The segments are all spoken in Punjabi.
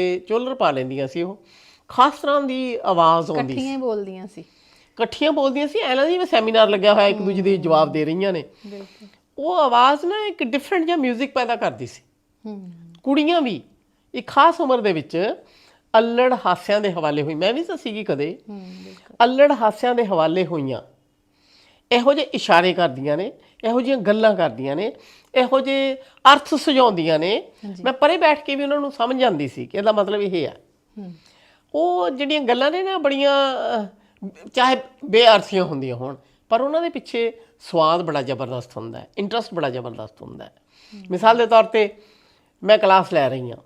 ਤੇ ਚੋਲਰ ਪਾ ਲੈਂਦੀਆਂ ਸੀ ਉਹ। ਖਾਸ ਤਰ੍ਹਾਂ ਦੀ ਆਵਾਜ਼ ਆਉਂਦੀ ਸੀ। ਇਕੱਠੀਆਂ ਹੀ ਬੋਲਦੀਆਂ ਸੀ। ਇਕੱਠੀਆਂ ਬੋਲਦੀਆਂ ਸੀ। ਐਂ ਲੱਗਦਾ ਜਿਵੇਂ ਸੈਮੀਨਾਰ ਲੱਗਿਆ ਹੋਇਆ ਇੱਕ ਦੂਜੇ ਦੇ ਜਵਾਬ ਦੇ ਰਹੀਆਂ ਨੇ। ਬਿਲਕੁਲ। ਉਹ ਆਵਾਜ਼ ਨਾ ਇੱਕ ਡਿਫਰੈਂਟ ਜਿਹਾ 뮤직 ਪੈਦਾ ਕਰਦੀ ਸੀ। ਹੂੰ। ਕੁੜੀਆਂ ਵੀ ਇੱਕ ਖਾਸ ਉਮਰ ਦੇ ਵਿੱਚ ਅਲੜ ਹਾਸਿਆਂ ਦੇ ਹਵਾਲੇ ਹੋਈ। ਮੈਂ ਵੀ ਤਾਂ ਸੀਗੀ ਕਦੇ। ਹੂੰ ਬਿਲਕੁਲ। ਅਲੜ ਹਾਸਿਆਂ ਦੇ ਹਵਾਲੇ ਹੋਈਆਂ। ਇਹੋ ਜਿਹੇ ਇਸ਼ਾਰੇ ਕਰਦੀਆਂ ਨੇ ਇਹੋ ਜਿਹੀਆਂ ਗੱਲਾਂ ਕਰਦੀਆਂ ਨੇ ਇਹੋ ਜਿਹੇ ਅਰਥ ਸੁਝਾਉਂਦੀਆਂ ਨੇ। ਮੈਂ ਪਰੇ ਬੈਠ ਕੇ ਵੀ ਉਹਨਾਂ ਨੂੰ ਸਮਝ ਜਾਂਦੀ ਸੀ ਕਿ ਇਹਦਾ ਮਤਲਬ ਇਹ ਹੈ ਹੂੰ। ਉਹ ਜਿਹੜੀਆਂ ਗੱਲਾਂ ਨੇ ਨਾ ਬੜੀਆਂ ਚਾਹੇ ਬੇਅਰਥੀਆਂ ਹੁੰਦੀਆਂ ਹੋਣ ਪਰ ਉਹਨਾਂ ਦੇ ਪਿੱਛੇ ਸਵਾਦ ਬੜਾ ਜ਼ਬਰਦਸਤ ਹੁੰਦਾ ਹੈ ਇੰਟਰਸਟ ਬੜਾ ਜ਼ਬਰਦਸਤ ਹੁੰਦਾ ਹੈ। ਮਿਸਾਲ ਦੇ ਤੌਰ ਤੇ ਮੈਂ ਕਲਾਸ ਲੈ ਰਹੀ ਹਾਂ।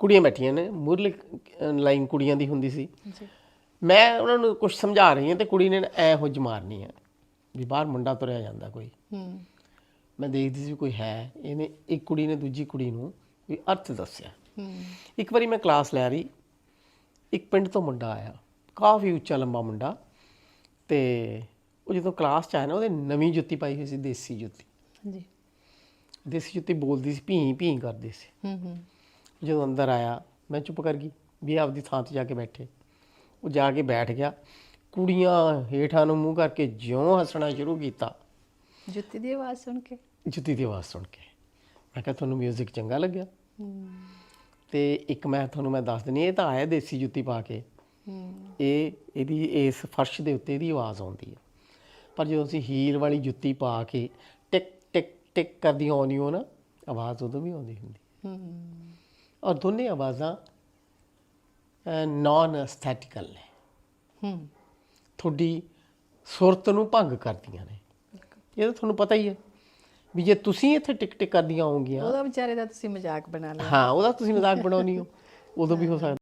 ਕੁੜੀਆਂ ਬੈਠੀਆਂ ਨੇ ਮੁਰਲੀ ਲਾਈਨ ਕੁੜੀਆਂ ਦੀ ਹੁੰਦੀ ਸੀ। ਮੈਂ ਉਹਨਾਂ ਨੂੰ ਕੁਝ ਸਮਝਾ ਰਹੀ ਹਾਂ ਤੇ ਕੁੜੀ ਨੇ ਐ ਹੁੱਜ ਮਾਰਨੀ ਹੈ ਵੀ ਬਾਹਰ ਮੁੰਡਾ ਤੁਰਿਆ ਜਾਂਦਾ ਕੋਈ। ਹੂੰ। ਮੈਂ ਦੇਖਦੀ ਸੀ ਕੋਈ ਹੈ। ਇਹਨੇ ਇੱਕ ਕੁੜੀ ਨੇ ਦੂਜੀ ਕੁੜੀ ਨੂੰ ਕੋਈ ਅਰਥ ਦੱਸਿਆ। ਹੂੰ। ਇੱਕ ਵਾਰੀ ਮੈਂ ਕਲਾਸ ਲੈ ਰਹੀ। ਇੱਕ ਪਿੰਡ ਤੋਂ ਮੁੰਡਾ ਆਇਆ। ਕਾਫੀ ਉੱਚਾ ਲੰਬਾ ਮੁੰਡਾ। ਤੇ ਉਹ ਜਦੋਂ ਕਲਾਸ ਚ ਆਇਆ ਨਾ ਉਹਦੇ ਨਵੀਂ ਜੁੱਤੀ ਪਾਈ ਹੋਈ ਸੀ ਦੇਸੀ ਜੁੱਤੀ। ਜੀ ਦੇਸੀ ਜੁੱਤੀ ਬੋਲਦੀ ਸੀ ਭੀਂ ਭੀਂ ਕਰਦੀ ਸੀ। ਹੂੰ ਹੂੰ। ਜਦੋਂ ਅੰਦਰ ਆਇਆ ਮੈਂ ਚੁੱਪ ਕਰ ਗਈ ਵੀ ਆਪਦੀ ਥਾਂ ਤੇ ਜਾ ਕੇ ਬੈਠੇ। ਉਹ ਜਾ ਕੇ ਬੈਠ ਗਿਆ। ਕੁੜੀਆਂ ਹੇਠਾਂ ਨੂੰ ਮੂੰਹ ਕਰਕੇ ਜਿਉਂ ਹੱਸਣਾ ਸ਼ੁਰੂ ਕੀਤਾ। ਜੁੱਤੀ ਦੀ ਆਵਾਜ਼ ਸੁਣ ਕੇ? ਜੁੱਤੀ ਦੀ ਆਵਾਜ਼ ਸੁਣ ਕੇ। ਮੈਂ ਕਿਹਾ ਤੁਹਾਨੂੰ 뮤직 ਚੰਗਾ ਲੱਗਿਆ? ਤੇ ਇੱਕ ਮੈਂ ਤੁਹਾਨੂੰ ਮੈਂ ਦੱਸ ਦਿੰਦੀ ਇਹ ਤਾਂ ਆਇਆ ਦੇਸੀ ਜੁੱਤੀ ਪਾ ਕੇ। ਇਹ ਇਹਦੀ ਇਸ ਫਰਸ਼ ਦੇ ਉੱਤੇ ਇਹਦੀ ਆਵਾਜ਼ ਆਉਂਦੀ ਹੈ ਪਰ ਜਦੋਂ ਅਸੀਂ ਹੀਲ ਵਾਲੀ ਜੁੱਤੀ ਪਾ ਕੇ ਟਿਕ ਟਿਕ ਟਿਕ ਕਰਦੀ ਆਉਂਦੀ ਹੋ ਨਾ ਆਵਾਜ਼ ਉਦੋਂ ਵੀ ਆਉਂਦੀ ਹੁੰਦੀ। ਹੂੰ। ਔਰ ਦੋਨੇ ਆਵਾਜ਼ਾਂ ਨਾਨ ਐਸਥੈਟਿਕਲ ਨੇ। ਹੂੰ। ਤੁਹਾਡੀ ਸੁਰਤ ਨੂੰ ਭੰਗ ਕਰਦੀਆਂ ਨੇ। ਇਹ ਤਾਂ ਤੁਹਾਨੂੰ ਪਤਾ ਹੀ ਹੈ ਵੀ ਜੇ ਤੁਸੀਂ ਇੱਥੇ ਟਿਕ ਟਿਕ ਕਰਦੀਆਂ ਹੋਵੋਗੀਆਂ ਉਹਦਾ ਵਿਚਾਰੇ ਦਾ ਤੁਸੀਂ ਮਜ਼ਾਕ ਬਣਾ ਲਿਆ। ਹਾਂ ਉਹਦਾ ਤੁਸੀਂ ਮਜ਼ਾਕ ਬਣਾਉਣੀ ਹੋ। ਉਦੋਂ ਵੀ ਹੋ ਸਕਦਾ।